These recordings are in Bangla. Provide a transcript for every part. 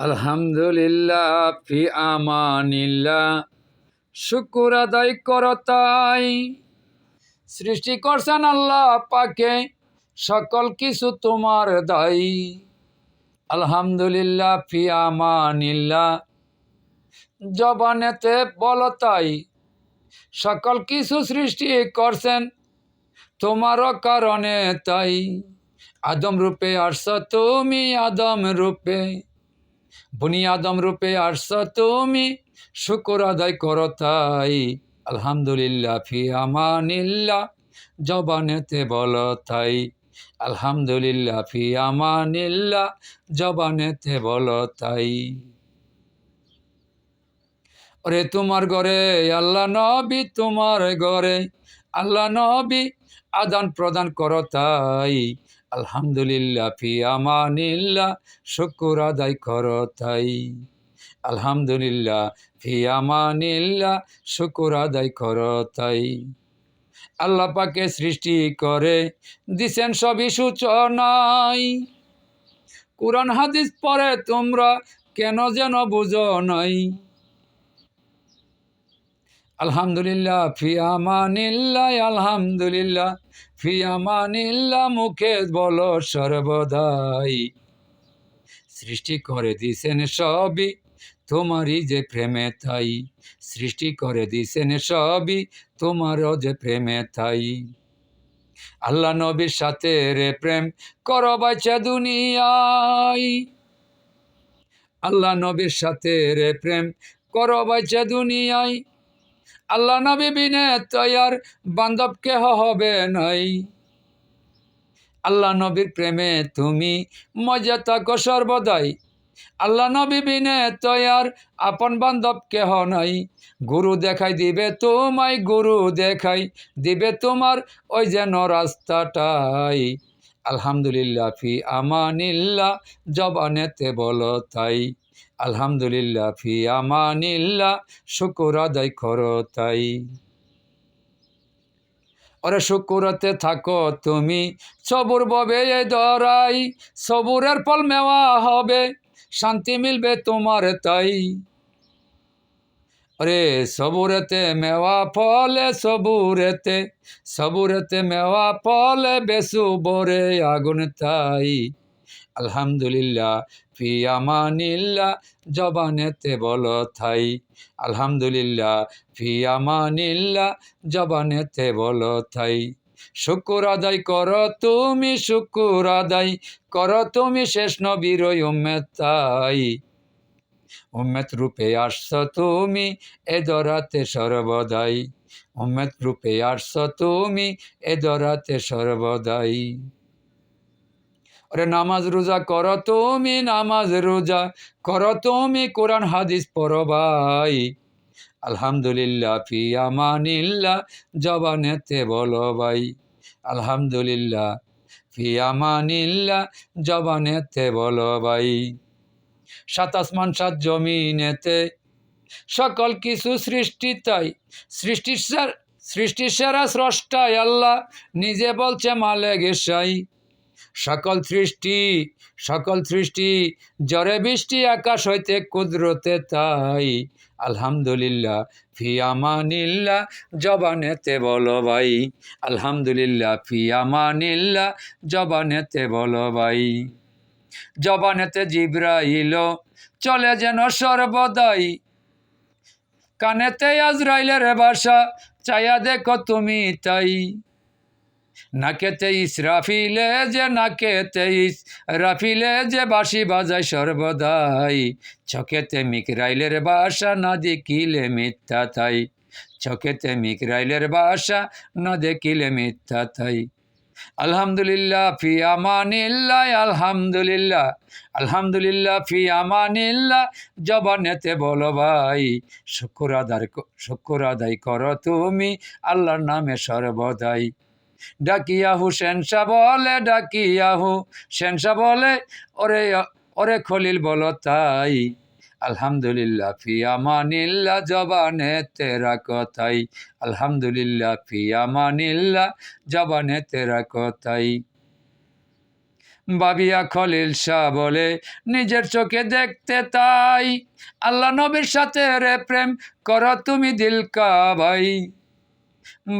আলহামদুলিল্লাহ, ফি আমানিল্লাহ। শুকুর আদায় করতাই সৃষ্টি করছেন আল্লাহ পাকে, সকল কিছু তোমার দায়ী। আলহামদুলিল্লাহ, ফি আমানিল্লাহ। জবানেতে বলতাই সকল কিছু সৃষ্টি করছেন, তোমারও কারণে তাই। আদম রূপে আসছ তুমি, আদম রূপে। বুনি আদম রূপে আসছ তুমি, শুকুর আদায় করো তাই। আলহামদুলিল্লাহ ফি আমানিল্লাহ, জবানেতে বলো তাই। আলহামদুলিল্লাহ ফি আমানিল্লাহ, জবানেতে বলো তাই। ওরে তোমার ঘরে, আল্লাহ নবী তোমার ঘরে, আল্লাহ নবী আদান প্রদান করো তাই। আলহামদুলিল্লাহ ফি আমানিল্লাহ শুকুর আদায় করো তাই। আলহামদুলিল্লাহ ফি আমানিল্লাহ শুকুর আদায় করো তাই। আল্লাহ পাকে সৃষ্টি করে, দিছেন সবই সূচনাই। কোরআন হাদিস পরে তোমরা কেন যেন বুঝো নাই? আলহামদুলিল্লাহ, ফি আমানিল্লাহ, আলহামদুলিল্লাহ। ফি আমানিল্লাহ মুখে বলো সর্বদাই। সৃষ্টি করে দিছেন সবই, তোমারই যে প্রেমে তাই। সৃষ্টি করে দিছেন সবই, তোমারও যে প্রেমে তাই। আল্লাহ নবীর সাথে রে প্রেম করো বাচ্চা দুনিয়ায়। আল্লাহ নবীর সাথে রে প্রেম করো বাচ্চা দুনিয়ায়। আল্লাহ নবী বিনে তৈয়ার বান্ধব কেহ হবে নাই। আল্লাহ নবীর প্রেমে তুমি মজা থাকো সর্বদাই। আল্লাহ নবী বিনে তৈয়ার আপন বান্ধব কেহ নাই। গুরু দেখাই দিবে তোমায়, গুরু দেখাই দিবে তোমার ওই যেন রাস্তাটাই। আলহামদুলিল্লাহ ফি আমানিল্লাহ, জবানেতে বলো তাই। আলহামদুলিল্লাহ, ফি আমানিল্লাহ, শুকুর আদায় করো তাই। ওরে শুকুরতে থাকো তুমি, সবুর ববে দরাই, সবুরের ফল মেওয়া হবে, শান্তি মিলবে তোমার তাই। ওরে সবুরেতে মেওয়া ফলে সবুরেতে সবুরেতে মেওয়া ফলে বেসু বরে আগুন তাই। আলহামদুলিল্লাহ ফি আমানিল্লাহ জবানেতে বলো থাই। আলহামদুলিল্লাহ ফি আমানিল্লাহ জবানেতে বলো থাই। শুকুর আদায় করো তুমি, শুকুর আদায় করো তুমি, শেষ নবীর তাই। উম্মেদ রূপে আসছ তুমি, এ দরাতে সর্বদাই। উম্মেদ রূপে আসছ তুমি, এ দরাতে সর্বদাই। ওরে নামাজ রোজা করো তুমি, নামাজ রোজা করো তুমি, কোরআন, হাদিস পড়ো ভাই। আলহামদুলিল্লাহ ফি আমানিল্লাহ জবানেতে বলো ভাই। আলহামদুলিল্লাহ ফি আমানিল্লাহ জবানেতে বলো ভাই। সাত আসমান, সাত জমিনেতে সকল কিছু সৃষ্টি তাই। সৃষ্টির সৃষ্টির সেরা স্রষ্টায় আল্লাহ, নিজে বলছে মালে গেসাই সকল সৃষ্টি সকল সৃষ্টি জরে বৃষ্টি, আকাশ হইতে কুদরতে তাই। আলহামদুলিল্লাহ, ফি আমানিল্লাহ, জবানেতে বলো ভাই। আলহামদুলিল্লাহ, ফি আমানিল্লাহ, জবানেতে বলো ভাই। জবানেতে জিব্রাইল, চলে যেন সর্বদাই। কানেতে আজরাইলের বাসা চায়া দেখো তুমি তাই। নাকে তেইশ রাফিলে যে নাকে তেইশ রাফিলে যে বাঁশি বাজায় সর্বদাই। চকেতে মিকরাইলের বাসা, না দেখিলে মিথ্যা তাই। চকেতে মিকরাইলের বাসা, না দেখিলে মিথ্যা তাই। আলহামদুলিল্লাহ ফি আমানিল্লাহ, আলহামদুলিল্লাহ। আলহামদুলিল্লাহ ফি আমানিল্লাহ, জবানেতে বলো ভাই, শুকুর আদায় শুকুর আদায় করো তুমি, আল্লাহর নামে সর্বদাই। ডাকিয়াহু সেনসা বলে, ডাকিয়াহু সেনসা বলে, ওরে ওরে খলিল বলো তাই, আলহামদুলিল্লাহ ফি আমানিল্লাহ জবানে তেরা কথাই, আলহামদুলিল্লাহ ফি আমানিল্লাহ জবানে তেরা কথাই। বাবিয়া খলিল শাহ বলে, নিজের চোখে দেখতে তাই, আল্লাহ নবীর সাথে রে প্রেম কর তুমি দিল ভাই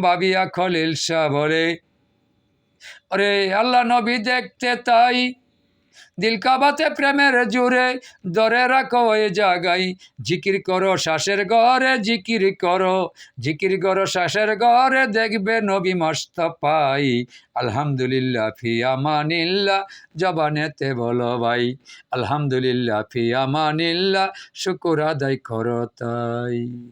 বাবিয়া খলিল বলে ওরে আল্লাহ নবী দেখতে তাই। দিল কাবাতে প্রেমের জুড়ে দরে রাখো এ জাগাই জিকির করো শ্বাসের ঘরে জিকির করো জিকির করো শ্বাসের ঘরে দেখবে নবী মস্ত পাই আলহামদুলিল্লাহ ফি আমানিল্লাহ, জবানেতে বলো ভাই। আলহামদুলিল্লাহ ফি আমানিল্লাহ, শুকুর আদায় করো তাই।